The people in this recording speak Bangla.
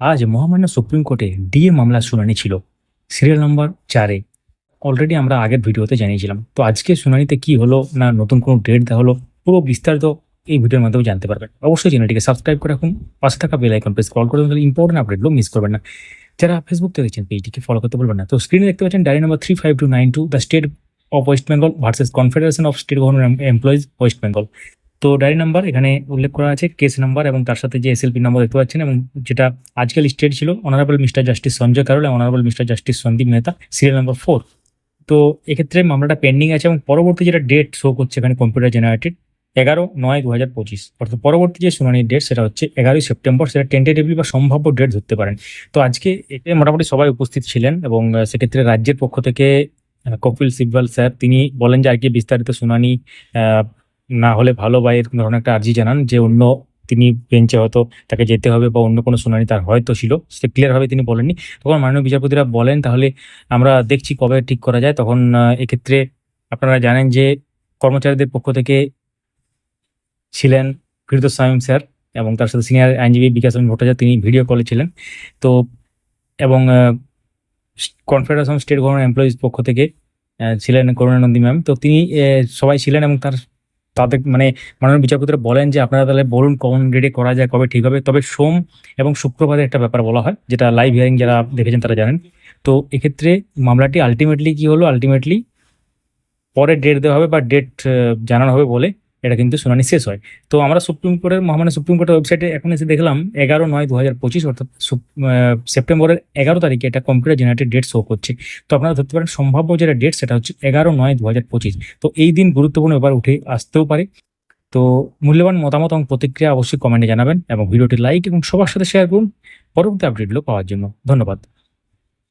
আজ মহামান্য সুপ্রিম কোর্টে ডিএ মামলার শুনানি ছিল, সিরিয়াল নম্বর চারে। অলরেডি আমরা আগের ভিডিওতে জানিয়েছিলাম। তো আজকে শুনানিতে কি হলো না নতুন কোনো ডেট দেওয়া হলো, পুরো বিস্তারিত এই ভিডিওর মাধ্যমে জানতে পারবেন। অবশ্যই চ্যানেলটিকে সাবস্ক্রাইব করে রাখুন, পাশে থাকা বেল আইকন প্রেস কল করে তাহলে ইম্পর্টেন্ট আপডেটগুলো মিস করবেন না। যারা ফেসবুক থেকে দেখছেন পেজটিকে ফলো করতে বলবেন না। তো স্ক্রিনে দেখতে পাচ্ছেন diary number three five two nine two the state of West Bengal versus confederation of state government employees West Bengal তো ডায়রি নাম্বার এখানে উল্লেখ করা আছে কেস নাম্বার এবং তার সাথে যে এসএলপি নাম্বার দেখতে পাচ্ছেন এবং যেটা আজকাল স্টেট ছিল honourable mister justice Sanjay Karol এবং honourable mister justice Sandeep Mehta serial number four তো এক্ষেত্রে মামলাটা পেন্ডিং আছে এবং পরবর্তী যেটা ডেট শো করছে এখানে কম্পিউটার জেনারেটেড এগারো নয় দু হাজার পঁচিশ। অর্থাৎ পরবর্তী যে শুনানির ডেট সেটা হচ্ছে এগারোই সেপ্টেম্বর, সেটা টেন্টেটিভলি বা সম্ভাব্য ডেট ধরতে পারেন। তো আজকে এতে মোটামুটি সবাই উপস্থিত ছিলেন এবং সেক্ষেত্রে রাজ্যের পক্ষ থেকে কপিল সিব্বাল স্যার তিনি বলেন যে আর কি বিস্তারিত শুনানি না হলে ভালো বা এরকম ধরনের একটা আর্জি জানান যে অন্য তিনি বেঞ্চে হয়তো তাকে যেতে হবে বা অন্য কোনো শুনানি তার হয়তো ছিল সেটা ক্লিয়ারভাবে তিনি বলেননি। তখন মাননীয় বিচারপতিরা বলেন, তাহলে আমরা দেখছি কবে ঠিক করা যায়। তখন এক্ষেত্রে আপনারা জানেন যে কর্মচারীদের পক্ষ থেকে ছিলেন কৃত সামিম স্যার এবং তার সাথে সিনিয়র আইনজীবী বিকাশ ভট্টাচার্য, তিনি ভিডিও কলে ছিলেন। তো, এবং কনফেডারেশন স্টেট গভর্নমেন্ট এমপ্লয়িজ পক্ষ থেকে ছিলেন করুণানন্দী ম্যাম। তো তিনি সবাই ছিলেন এবং তার তাদের মানে মাননীয় বিচারপতিরা বলেন যে আপনারা তাহলে বলুন কোন ডেটে করা যায়, কবে ঠিক হবে। তবে সোম এবং শুক্রবারে একটা ব্যাপার বলা হয়, যেটা লাইভ হিয়ারিং যারা দেখেছেন তারা জানেন। তো এক্ষেত্রে মামলাটি আলটিমেটলি কি হলো? আলটিমেটলি পরে ডেট দেওয়া হবে বা ডেট জানানো হবে বলে এটা কিন্তু শুনানি শেষ হয়। তো আমরা সুপ্রিম কোর্টের, মহামান্য সুপ্রিম কোর্টের ওয়েবসাইটে এখন এসে দেখলাম এগারো নয় দু হাজার পঁচিশ অর্থাৎ সেপ্টেম্বরের এগারো তারিখে এটা কম্পিউটার জেনারেটেড ডেট শো করছে। তো আপনারা ধরতে পারেন সম্ভাব্য যেটা ডেট সেটা হচ্ছে এগারো নয় দু হাজার পঁচিশ। তো এই দিন গুরুত্বপূর্ণ এবার উঠে আসতেও পারে। তো মূল্যবান মতামত এবং প্রতিক্রিয়া অবশ্যই কমেন্টে জানাবেন এবং ভিডিওটি লাইক এবং সবার সাথে শেয়ার করুন। পরবর্তী আপডেটগুলো পাওয়ার জন্য ধন্যবাদ।